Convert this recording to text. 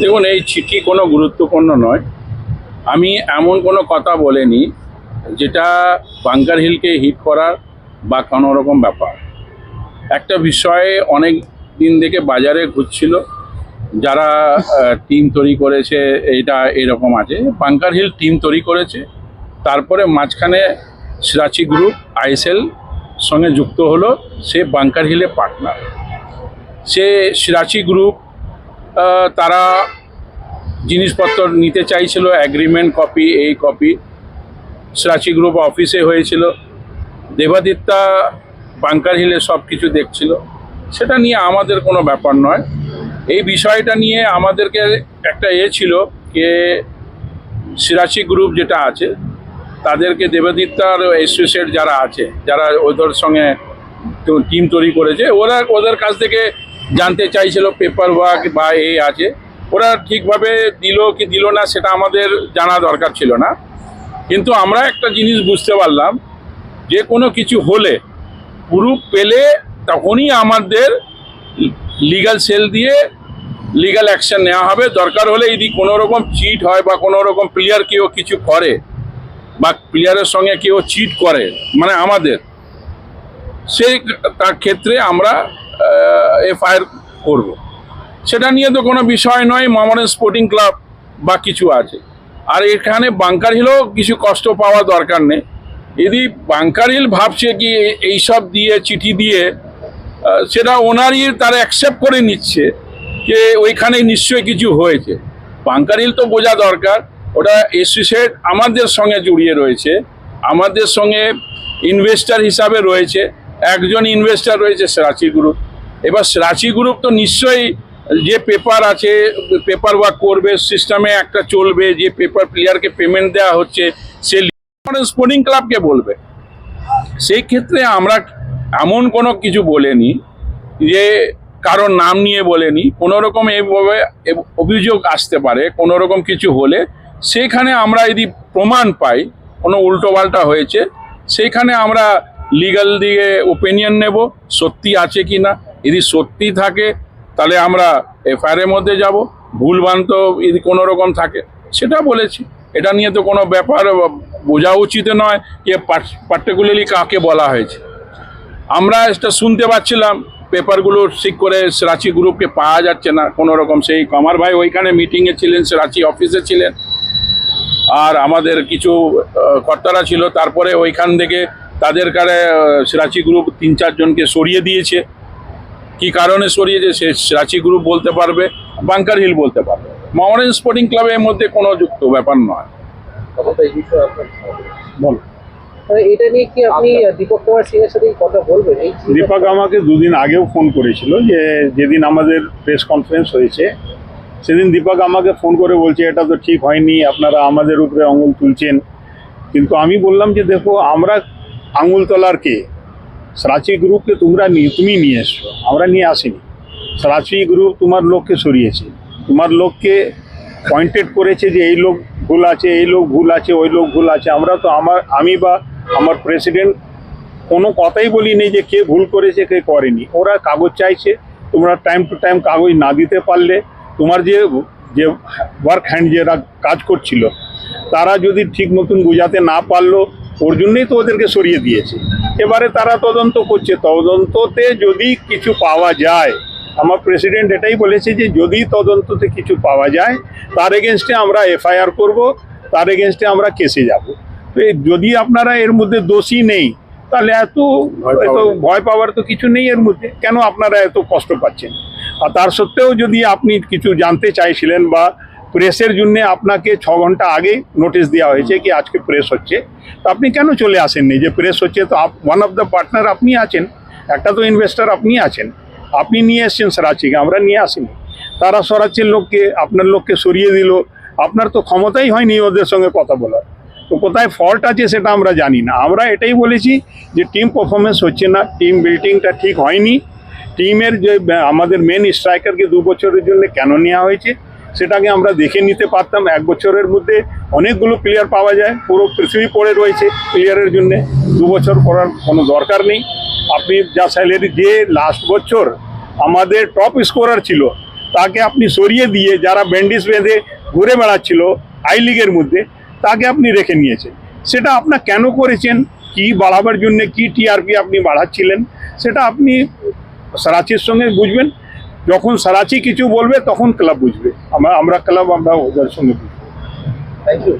দেখুন, এই চিঠি কোনো গুরুত্বপূর্ণ নয়। আমি এমন কোনো কথা বলিনি যেটা বাঙ্কার হিলকে হিট করার বা কোনো রকম ব্যাপার। একটা বিষয়ে অনেক দিন থেকে বাজারে ঘুরছিল, যারা টিম তৈরি করেছে, এইটা এরকম আছে। বাঙ্কার হিল টিম তৈরি করেছে, তারপরে মাঝখানে সিরাচি গ্রুপ, আইএসএল সঙ্গে যুক্ত হলো, সে বাঙ্কার হিলে পার্টনার। সে সিরাচি গ্রুপ তারা জিনিসপত্র নিতে চাইছিল অ্যাগ্রিমেন্ট কপি এই কপি সিরাচি গ্রুপ অফিসে হয়েছিল। দেবাদিত্যা বাঙ্কার হিলে সব কিছু দেখছিল। সেটা নিয়ে আমাদের কোনো ব্যাপার নয়। এই বিষয়টা নিয়ে আমাদেরকে একটা এ ছিল যে সিরাচি গ্রুপ যেটা আছে, তাদেরকে দেবাদিত্যার অ্যাসোসিয়েট যারা আছে, যারা ওদের সঙ্গে টিম তৈরি করেছে, ওরা, ওদের কাছ থেকে জানতে চাইছিল পেপার ওয়ার্ক বা এ আছে। ওরা ঠিকভাবে দিল কি দিল না সেটা আমাদের জানা দরকার ছিল না। কিন্তু আমরা একটা জিনিস বুঝতে পারলাম, যে কোনো কিছু হলে প্রুফ পেলে তখনই আমাদের লিগ্যাল সেল দিয়ে লিগ্যাল অ্যাকশন নেওয়া হবে। দরকার হলে যদি কোনো রকম চিট হয় বা কোনো রকম প্লেয়ার কেউ কিছু করে, বা প্লেয়ারের সঙ্গে কেউ চিট করে মানে আমাদের, সেই তার ক্ষেত্রে আমরা এফআইআর করব। সেটা নিয়ে তো কোনো বিষয় নয় মামরেন স্পোর্টিং ক্লাব বা কিছু আছে। আর এখানে বাঙ্কার হিলও কিছু কষ্ট পাওয়া দরকার নেই। যদি বাঙ্কার হিল ভাবছে কি এইসব দিয়ে, চিঠি দিয়ে সেটা ওনারই তারা অ্যাকসেপ্ট করে নিচ্ছে যে ওইখানে নিশ্চয়ই কিছু হয়েছে। বাঙ্কার হিল তো বোঝা দরকার, ওটা অ্যাসোসিয়েট আমাদের সঙ্গে জড়িয়ে রয়েছে, আমাদের সঙ্গে ইনভেস্টার হিসাবে রয়েছে, একজন ইনভেস্টার রয়েছে রাঁচি গ্রুপ এবার রাঁচি গ্রুপ তো নিশ্চয়ই যে পেপার আছে পেপার ওয়ার্ক করবে সিস্টেমে একটা চলবে, যে পেপার প্লেয়ারকে পেমেন্ট দেওয়া হচ্ছে, সে স্পোর্টিং ক্লাবকে বলবে। সেই ক্ষেত্রে আমরা এমন কোনো কিছু বলিনি, যে কারোর নাম নিয়ে বলেনি। কোনো রকম এইভাবে অভিযোগ আসতে পারে, কোনো রকম কিছু হলে। সেইখানে আমরা যদি প্রমাণ পাই, কোনো উল্টোপাল্টা হয়েছে, সেইখানে আমরা লিগাল দিয়ে ওপিনিয়ন নেব, সত্যি আছে কি না যদি সত্যি থাকে, তাহলে আমরা এফআইআরের মধ্যে যাব। ভুলভ্রান্ত যদি কোনো রকম থাকে, সেটা বলেছি। এটা নিয়ে তো কোনো ব্যাপার বোঝা উচিত নয় যে পার্টিকুলারলি কাকে বলা হয়েছে। আমরা এটা শুনতে পাচ্ছিলাম, পেপারগুলো ঠিক করে রাঁচি গ্রুপকে পাওয়া যাচ্ছে না কোনো রকম। সেই কমার ভাই ওইখানে মিটিংয়ে ছিলেন রাঁচি অফিসে ছিলেন। আর আমাদের কিছু কর্তারা ছিল, তারপরে ওইখান থেকে তাদের কারে রাঁচি গ্রুপ তিন চারজনকে সরিয়ে দিয়েছে। কি কারণে সরিয়েছে সে রাঁচি গ্রুপ বলতে পারবে বাঙ্কার হিল বলতে পারবে। মাওরেন স্পোর্টিং ক্লাবের মধ্যে কোনো যুক্ত ব্যাপার নয়। বলো মানে এটা নিয়ে কি আপনি দীপক কুমার সিং এর সাথে কথা বলবেন? দীপক আমাকে দুদিন আগেও ফোন করেছিল যে যেদিন আমাদের প্রেস কনফারেন্স হয়েছে সেদিন দীপক আমাকে ফোন করে বলছে এটা তো ঠিক হয়নি আপনারা আমাদের উপরে আঙুল তুলছেন। কিন্তু আমি বললাম যে দেখো আমরা আঙুল তোলার কে? সারাচি গ্রুপকে তোমরা নিয়ে তুমি নিয়ে এসছো, আমরা নিয়ে আসিনি। সারাচি গ্রুপ তোমার লোককে সরিয়েছে। তোমার লোককে পয়েন্টেড করেছে যে এই লোক ভুল আছে, এই লোক ভুল আছে, ওই লোক ভুল আছে। আমরা তো আমার আমি বা আমার প্রেসিডেন্ট কোনো কথাই বলি নেই যে কে ভুল করেছে, কে করেনি। ওরা কাগজ চাইছে, তোমরা টাইম টু টাইম কাগজ না দিতে পারলে, তোমার যে যে ওয়ার্ক হ্যান্ড যারা কাজ করছিল, তারা যদি ঠিক মতন বোঝাতে না পারল ওর জন্যই তো ওদেরকে সরিয়ে দিয়েছে। এবারে তারা তদন্ত করছে। তদন্ততে যদি কিছু পাওয়া যায় আমার প্রেসিডেন্ট এটাই বলেছে যে যদি তদন্ততে কিছু পাওয়া যায় তার এগেনস্টে আমরা এফআইআর করব তার এগেনস্টে আমরা কেসে যাব। তো যদি আপনারা এর মধ্যে দোষী নেই তাহলে এত এত ভয় পাওয়ার তো কিছু নেই এর মধ্যে। কেন আপনারা এত কষ্ট পাচ্ছেন? আর তার সত্ত্বেও যদি আপনি কিছু জানতে চাইছিলেন বা প্রেসের জন্য আপনাকে ছ ঘণ্টা আগে নোটিশ দেওয়া হয়েছে কি আজকে প্রেস হচ্ছে। তো আপনি কেন চলে আসেননি? যে প্রেস হচ্ছে তো ওয়ান অফ দ্য পার্টনার আপনি আছেন, একটা তো ইনভেস্টার আপনি আছেন। আপনি নিয়ে এসছেন সরাচিকে আমরা নিয়ে আসিনি। তারা সরাচ্ছেন লোককে, আপনার লোককে সরিয়ে দিল। আপনার তো ক্ষমতাই হয়নি ওদের সঙ্গে কথা বলার। তো কোথায় ফল্ট আছে সেটা আমরা জানি না। আমরা এটাই বলেছি যে টিম পারফরমেন্স হচ্ছে না টিম বিল্ডিংটা ঠিক হয়নি। টিমের যে, আমাদের মেন স্ট্রাইকারকে দু বছরের জন্য কেন নেওয়া হয়েছে? সেটাকে আমরা দেখে নিতে পারতাম এক বছরের মধ্যে। অনেকগুলো প্লেয়ার পাওয়া যায়, পুরো পৃথিবী পড়ে রয়েছে প্লেয়ারের জন্য। দু বছর করার কোনো দরকার নেই। আপনি যা স্যালারি যে লাস্ট বছর আমাদের টপ স্কোরার ছিল, তাকে আপনি সরিয়ে দিয়ে যারা ব্যান্ডিজ বেঁধে ঘুরে বেড়াচ্ছিল আই লিগের মধ্যে, তাকে আপনি রেখে নিয়েছেন। সেটা আপনার কেন করেছেন? কি বাড়াবার জন্য কি টিআরপি আপনি বাড়াচ্ছিলেন? সেটা আপনি সারাচির সঙ্গে বুঝবেন। যখন সারাচি কিছু বলবে, তখন ক্লাব বুঝবে। আমরা আমরা ক্লাব, আমরা ওদের সঙ্গে বুঝব। Thank you